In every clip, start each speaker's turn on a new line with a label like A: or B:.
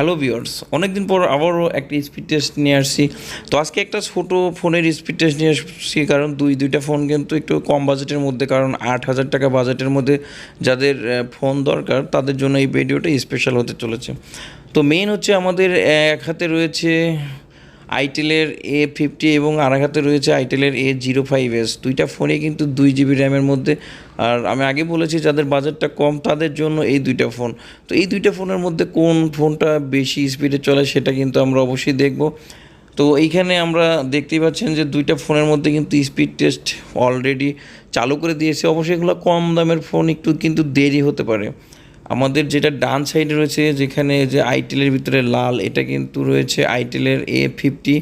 A: Hello viewers অনেকদিন পর আবারও একটা স্পিড টেস্ট নিয়ে আসছি। তো আজকে একটা ছোটো ফোনের স্পিড টেস্ট নিয়ে আসছি, কারণ দুই, দুইটা ফোন কিন্তু একটু কম বাজেটের মধ্যে, কারণ আট হাজার টাকা বাজেটের মধ্যে যাদের ফোন দরকার, তাদের জন্য এই ভিডিওটা স্পেশাল হতে চলেছে। তো মেইন হচ্ছে আমাদের এক হাতে রয়েছে আইটেলের এ ফিফটি এবং আর এক হাতে রয়েছে আইটেলের এ জিরো ফাইভ এস দুইটা ফোনে কিন্তু দুই জিবি র্যামের মধ্যে। আর আমি আগে বলেছি, যাদের বাজেটটা কম, তাদের জন্য এই দুইটা ফোন। তো এই দুইটা ফোনের মধ্যে কোন ফোনটা বেশি স্পিডে চলে সেটা কিন্তু আমরা অবশ্যই দেখব। তো এইখানে আমরা দেখতেই পাচ্ছেন যে দুইটা ফোনের মধ্যে কিন্তু স্পিড টেস্ট অলরেডি চালু করে দিয়েছে। অবশ্যই এগুলো কম দামের ফোন, একটু কিন্তু দেরি হতে পারে। আমাদের যেটা ডান সাইডে রয়েছে, যেখানে যে আইটেলের ভিতরে লাল, এটা কিন্তু রয়েছে আইটেলের এ ফিফটি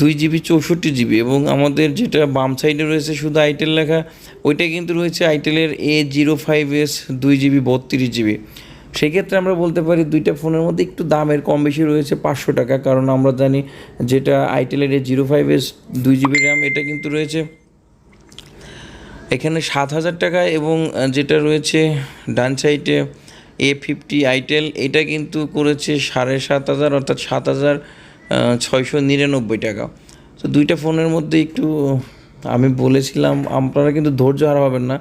A: দুই জিবি চৌষট্টি জিবি এবং আমাদের যেটা বাম সাইডে রয়েছে শুধু আইটেল লেখা, ওইটা কিন্তু রয়েছে আইটেলের এ জিরো ফাইভ এস দুই জিবি বত্রিশ জিবি সেক্ষেত্রে আমরা বলতে পারি দুইটা ফোনের মধ্যে একটু দামের কম বেশি রয়েছে পাঁচশো টাকা, কারণ আমরা জানি যেটা আইটেলের এ জিরো ফাইভ এস দুই জিবি র্যাম এটা কিন্তু রয়েছে এখানে সাত হাজার টাকা এবং যেটা রয়েছে ডান সাইডে এ ফিফটি আইটেল এটা কিন্তু করেছে সাড়ে সাত হাজার অর্থাৎ সাত হাজার ছয়শো নিরানব্বই টাকা। তো দুইটা ফোনের মধ্যে একটু, আমি বলেছিলাম, আপনারা কিন্তু ধৈর্য হারাবেন না।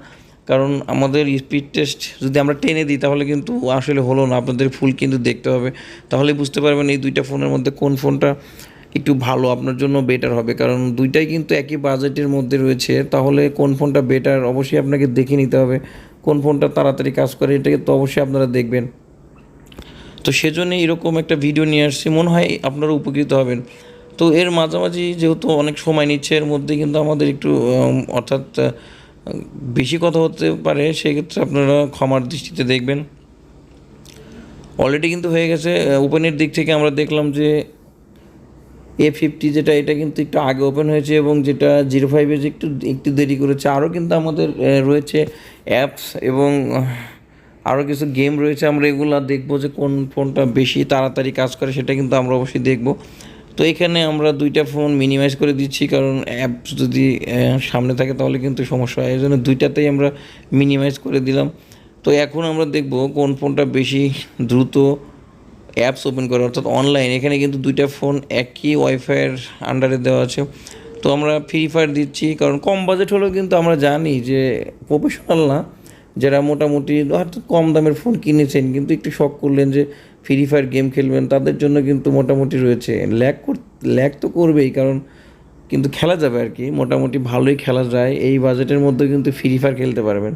A: কারণ আমাদের স্পিড টেস্ট যদি আমরা টেনে দিই, তাহলে কিন্তু আসলে হলো না। আপনাদের ফুল কিন্তু দেখতে হবে। তাহলে বুঝতে পারবেন এই দুইটা ফোনের মধ্যে কোন ফোনটা একটু ভালো, আপনার জন্য বেটার হবে। কারণ দুইটাই কিন্তু একই বাজেটের মধ্যে রয়েছে। তাহলে কোন ফোনটা বেটার অবশ্যই আপনাকে দেখে নিতে হবে। কোন ফোনটা তাড়াতাড়ি কাজ করে এটাকে তো অবশ্যই আপনারা দেখবেন। তো সেজন্য এরকম একটা ভিডিও নিয়ে আসছি। মনে হয় আপনারা উপকৃত হবেন। তো এর মাঝামাঝি যেহেতু অনেক সময় নিচ্ছে, এর মধ্যে কিন্তু আমাদের একটু অর্থাৎ বেশি কথা হতে পারে, সেক্ষেত্রে আপনারা ক্ষমার দৃষ্টিতে দেখবেন। অলরেডি কিন্তু হয়ে গেছে। ওপেনের দিক থেকে আমরা দেখলাম যে এ ফিফটি যেটা, এটা কিন্তু একটু আগে ওপেন হয়েছে এবং যেটা জিরো ফাইভে যে একটু একটু দেরি করেছে। আরও কিন্তু আমাদের রয়েছে অ্যাপস এবং আরও কিছু গেম রয়েছে। আমরা এগুলো দেখব যে কোন ফোনটা বেশি তাড়াতাড়ি কাজ করে, সেটা কিন্তু আমরা অবশ্যই দেখব। তো এখানে আমরা দুইটা ফোন মিনিমাইজ করে দিচ্ছি, কারণ অ্যাপ যদি সামনে থাকে তাহলে কিন্তু সমস্যা হয়। এই জন্য দুইটাতেই আমরা মিনিমাইজ করে দিলাম। তো এখন আমরা দেখব কোন ফোনটা বেশি দ্রুত অ্যাপস ওপেন করে, অর্থাৎ অনলাইন এখানে কিন্তু দুইটা ফোন একই ওয়াইফাইয়ের আন্ডারে দেওয়া আছে। তো আমরা ফ্রি ফায়ার দিচ্ছি, কারণ কম বাজেট হলেও কিন্তু আমরা জানি যে প্রফেশনাল না, যারা মোটামুটি হয়তো কম দামের ফোন কিনেছেন, কিন্তু একটু শখ করলেন যে ফ্রি ফায়ার গেম খেলবেন, তাদের জন্য কিন্তু মোটামুটি রয়েছে। ল্যাক কর ল্যাক তো করবেই, কারণ কিন্তু খেলা যাবে আর কি, মোটামুটি ভালোই খেলা যায়। এই বাজেটের মধ্যে কিন্তু ফ্রি ফায়ার খেলতে পারবেন।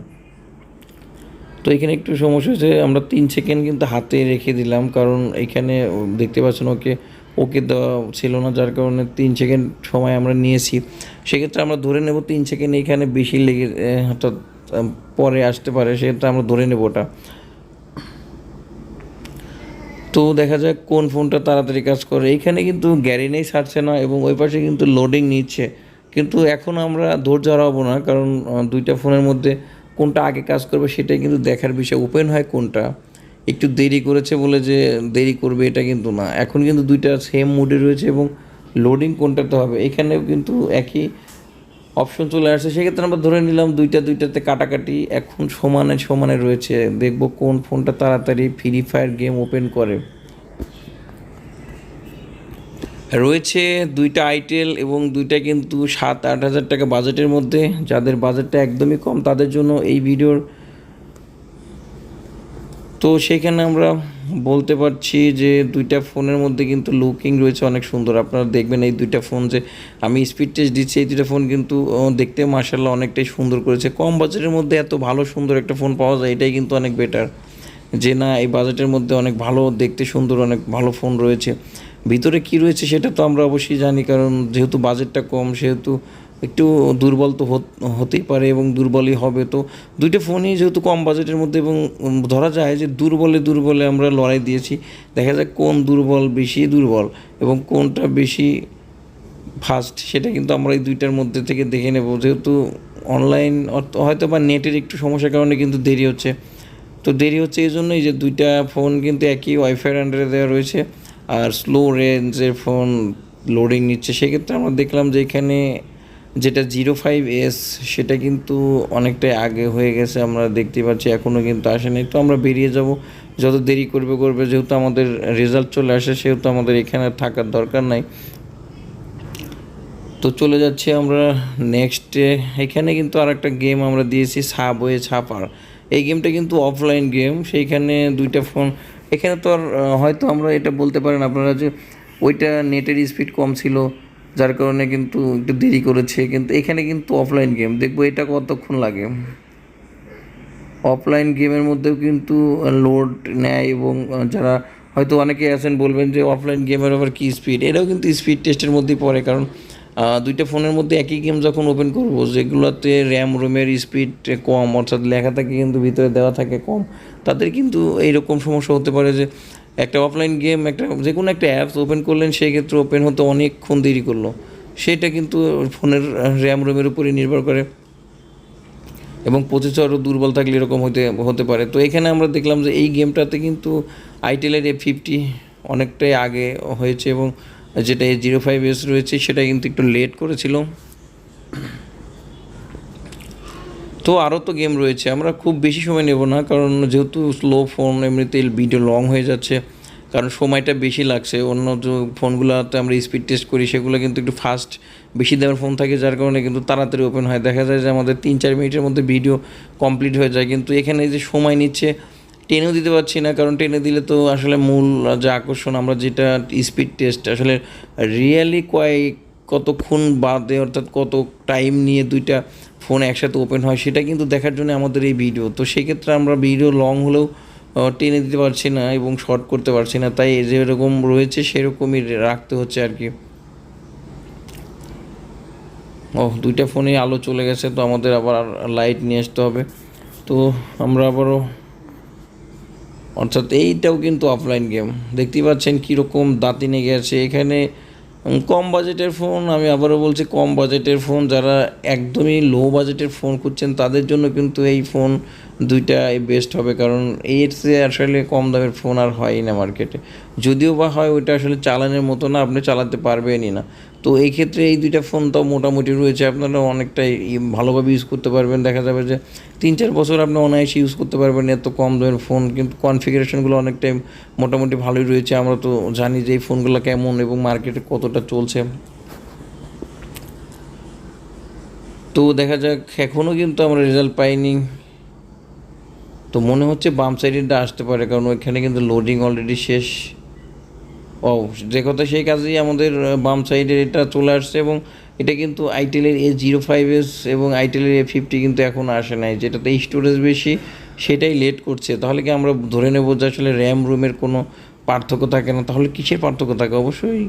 A: তো এখানে একটু সমস্যা হয়েছে, আমরা তিন সেকেন্ড কিন্তু হাতে রেখে দিলাম, কারণ এখানে দেখতে পাচ্ছেন ওকে ওকে দেওয়া ছিল না, যার কারণে তিন সেকেন্ড সময় আমরা নিয়েছি। সেক্ষেত্রে আমরা ধরে নেব তিন সেকেন্ড এখানে বেশি লেগে অর্থাৎ পরে আসতে পারে, সেক্ষেত্রে আমরা ধরে নেব ওটা। তো দেখা যাক কোন ফোনটা তাড়াতাড়ি কাজ করে। এইখানে কিন্তু গ্যারেনেই ছাড়ছে না এবং ওই পাশে কিন্তু লোডিং নিচ্ছে। কিন্তু এখন আমরা ধৈর্য হারাবো না, কারণ দুইটা ফোনের মধ্যে কোনটা আগে কাজ করবে সেটাই কিন্তু দেখার বিষয়। ওপেন হয় কোনটা? একটু দেরি করেছে বলে যে দেরি করবে এটা কিন্তু না। এখন কিন্তু দুইটা সেম মুডে রয়েছে এবং লোডিং কোনটাতে হবে? এখানেও কিন্তু একই অপশন চলে আসছে। সেক্ষেত্রে আমরা ধরে নিলাম দুইটা দুইটাতে কাটাকাটি। এখন সমানে সমানে রয়েছে। দেখব কোন ফোনটা তাড়াতাড়ি ফ্রি ফায়ার গেম ওপেন করে। রয়েছে দুইটা আইটেল এবং দুইটা কিন্তু সাত আট হাজার টাকা বাজেটের মধ্যে। যাদের বাজেটটা একদমই কম, তাদের জন্য এই ভিডিওর তো সেখানে আমরা বলতে পারছি যে দুইটা ফোনের মধ্যে কিন্তু লুকিং রয়েছে অনেক সুন্দর। আপনারা দেখবেন এই দুইটা ফোন যে আমি স্পিড টেস্ট দিচ্ছি, এই দুইটা ফোন কিন্তু দেখতে মার্শাল্লাহ অনেকটাই সুন্দর করেছে। কম বাজেটের মধ্যে এত ভালো সুন্দর একটা ফোন পাওয়া যায়, এটাই কিন্তু অনেক বেটার যে না, এই বাজেটের মধ্যে অনেক ভালো, দেখতে সুন্দর, অনেক ভালো ফোন রয়েছে। ভিতরে কি রয়েছে সেটা তো আমরা অবশ্যই জানি, কারণ যেহেতু বাজেটটা কম, সেহেতু একটু দুর্বল তো হত- হতেই পারে এবং দুর্বলই হবে। তো দুইটা ফোনই যেহেতু কম বাজেটের মধ্যে এবং ধরা যায় যে দুর্বলে দুর্বলে আমরা লড়াই দিয়েছি, দেখা যায় কোন দুর্বল বেশি দুর্বল এবং কোনটা বেশি ফার্স্ট সেটা কিন্তু আমরা এই দুইটার মধ্যে থেকে দেখে নেব। যেহেতু অনলাইন হয়তো বা নেটের একটু সমস্যার কারণে কিন্তু দেরি হচ্ছে। তো দেরি হচ্ছে এই জন্যই যে দুইটা ফোন কিন্তু একই ওয়াইফাইয়ের আন্ডারে দেওয়া রয়েছে। আর স্লো রেঞ্জের ফোন লোডিং নিচ্ছে। সেক্ষেত্রে আমরা দেখলাম যে এখানে যেটা জিরো ফাইভ এস সেটা কিন্তু অনেকটাই আগে হয়ে গেছে। আমরা দেখতে পাচ্ছি এখনও কিন্তু আসেনি তো আমরা বেরিয়ে যাব। যত দেরি করবে করবে। যেহেতু আমাদের রেজাল্ট চলে আসে, সেহেতু আমাদের এখানে থাকার দরকার নাই। তো চলে যাচ্ছি আমরা নেক্সটে এখানে কিন্তু আর একটা গেম আমরা দিয়েছি সাবওয়ে ছাপার এই গেমটা কিন্তু অফলাইন গেম, সেইখানে দুইটা ফোন, এখানে তো আর হয়তো আমরা এটা বলতে পারেন আপনারা যে ওইটা নেটের স্পিড কম ছিল, যার কারণে কিন্তু একটু দেরি করেছে, কিন্তু এখানে কিন্তু অফলাইন গেম, দেখব এটা কতক্ষণ লাগে। অফলাইন গেমের মধ্যেও কিন্তু লোড নেয় এবং যারা হয়তো অনেকে আছেন বলবেন যে অফলাইন গেমের আবার কী স্পিড এটাও কিন্তু স্পিড টেস্টের মধ্যেই পড়ে, কারণ দুইটা ফোনের মধ্যে একই গেম যখন ওপেন করব, যেগুলোতে র্যাম রোমের স্পিড কম, অর্থাৎ লেখা থাকে কিন্তু ভিতরে দেওয়া থাকে কম, তাদের কিন্তু এইরকম সমস্যা হতে পারে যে একটা অফলাইন গেম একটা যে কোনো একটা অ্যাপস ওপেন করলেন, সেই ক্ষেত্রে ওপেন হতে অনেকক্ষণ দেরি করল। সেটা কিন্তু ফোনের র্যাম রোমের উপরে নির্ভর করে। এবং প্রসেসরও দুর্বল থাকলে এরকম হতে হতে পারে। তো এখানে আমরা দেখলাম যে এই গেমটাতে কিন্তু আইটেলের এ ফিফটি অনেকটাই আগে হয়েছে এবং যেটা এই জিরো ফাইভ এস রয়েছে, সেটা কিন্তু একটু লেট করেছিল। তো আরও তো গেম রয়েছে। আমরা খুব বেশি সময় নেব না, কারণ যেহেতু স্লো ফোন এমনিতে ভিডিও লং হয়ে যাচ্ছে, কারণ সময়টা বেশি লাগছে। অন্য যে ফোনগুলোতে আমরা স্পিড টেস্ট করি, সেগুলো কিন্তু একটু ফাস্ট বেশি দামের ফোন থাকে, যার কারণে কিন্তু তাড়াতাড়ি ওপেন হয়। দেখা যায় যে আমাদের তিন চার মিনিটের মধ্যে ভিডিও কমপ্লিট হয়ে যায়, কিন্তু এখানে যে সময় নিচ্ছে টেনেও দিতে পারছি না, কারণ টেনে দিলে তো আসলে মূল যে আকর্ষণ, আমরা যেটা স্পিড টেস্ট আসলে রিয়েলি কয়েক কতক্ষণ বাদে, অর্থাৎ কত টাইম নিয়ে দুইটা ফোন একসাথে ওপেন হয়, সেটা কিন্তু দেখার জন্য আমাদের এই ভিডিও তো সেক্ষেত্রে আমরা ভিডিও লং হলেও টেনে দিতে পারছি না এবং শর্ট করতে পারছি না, তাই যেরকম রয়েছে সেরকমই রাখতে হচ্ছে আর কি। ও দুইটা ফোনে আলো চলে গেছে, তো আমাদের আবার লাইট নিয়ে আসতে হবে। তো আমরা আবারও অর্থাৎ এইটাও কিন্তু অফলাইন গেম দেখতেই পাচ্ছেন কীরকম দাঁতি নেগে আছে। এখানে কম বাজেটের ফোন আমি আবারও বলছি কম বাজেটের ফোন যারা একদমই লো বাজেটের ফোন খুঁজছেন, তাদের জন্য কিন্তু এই ফোন দুইটাই বেস্ট হবে। কারণ এর চেয়ে আসলে কম দামের ফোন আর হয়ই না মার্কেটে যদিও বা হয়, ওইটা আসলে চালানোর মতো না, আপনি চালাতে পারবেনই না। তো এই ক্ষেত্রে এই দুইটা ফোন তাও মোটামুটি রয়েছে। আপনারা অনেকটাই ভালোভাবে ইউজ করতে পারবেন। দেখা যাবে যে তিন চার বছর আপনি অনায়াসে ইউজ করতে পারবেন। এত কম দামের ফোন কিন্তু কনফিগারেশনগুলো অনেকটাই মোটামুটি ভালোই রয়েছে। আমরা তো জানি যে এই ফোনগুলো কেমন এবং মার্কেটে কতটা চলছে। তো দেখা যাক এখনও কিন্তু আমরা রেজাল্ট পাইনি। তো মনে হচ্ছে বাম সাইডেরটা আসতে পারে, কারণ ওইখানে কিন্তু লোডিং অলরেডি শেষ। ও, যে কথা সেই কাজেই আমাদের বাম সাইডের এটা চলে আসছে এবং এটা কিন্তু আইটেলের এ জিরো ফাইভ এস এবং আইটেলের এ ফিফটি কিন্তু এখন আসে নাই, যেটাতে স্টোরেজ বেশি, সেটাই লেট করছে। তাহলে কি আমরা ধরে নেব যে আসলে র্যাম রুমের কোনো পার্থক্য থাকে না? তাহলে কিসের পার্থক্য থাকে? অবশ্যই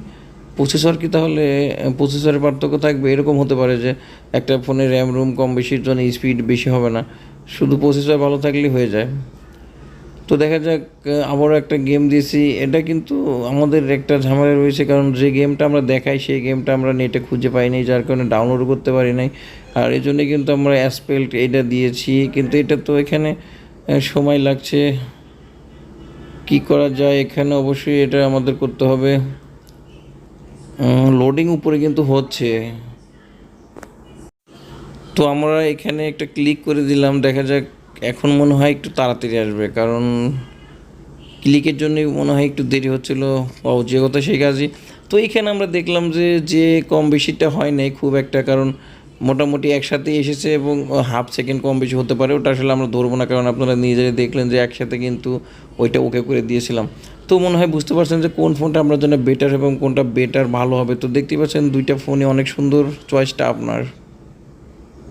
A: প্রসেসর কি তাহলে প্রসেসরের পার্থক্য থাকবে? এরকম হতে পারে যে একটা ফোনের র্যাম রুম কম বেশির জন্য স্পিড বেশি হবে না। শুধু প্রসেসর ভালো থাকলেই হয়ে যায়। তো দেখা যাক আবারও একটা গেম দিয়েছি। এটা কিন্তু আমাদের একটা ঝামেলা রয়েছে, কারণ যে গেমটা আমরা দেখাই, সেই গেমটা আমরা নেটে খুঁজে পাই নাই, যার কারণে ডাউনলোড করতে পারি নাই। আর এই জন্যে কিন্তু আমরা অ্যাসপেল্ট এটা দিয়েছি। কিন্তু এটা তো এখানে সময় লাগছে। কি করা যায় এখানে? অবশ্যই এটা আমাদের করতে হবে। লোডিং উপরে কিন্তু হচ্ছে। তো আমরা এখানে একটা ক্লিক করে দিলাম। দেখা যাক এখন মনে হয় একটু তাড়াতাড়ি আসবে, কারণ ক্লিকের জন্যই মনে হয় একটু দেরি হচ্ছিল যে কথা সেই কাজই। তো এখানে আমরা দেখলাম যে যে কম বেশিটা হয় নাই খুব একটা, কারণ মোটামুটি একসাথে এসেছে এবং হাফ সেকেন্ড কম বেশি হতে পারে, ওটা আসলে আমরা ধরবো না, কারণ আপনারা নিজেরাই দেখলেন যে একসাথে কিন্তু ওইটা ওকে করে দিয়েছিলাম। তো মনে হয় বুঝতে পারছেন যে কোন ফোনটা আপনার জন্য বেটার এবং কোনটা বেটার ভালো হবে। তো দেখতেই পাচ্ছেন দুইটা ফোনই অনেক সুন্দর চয়েসটা আপনার।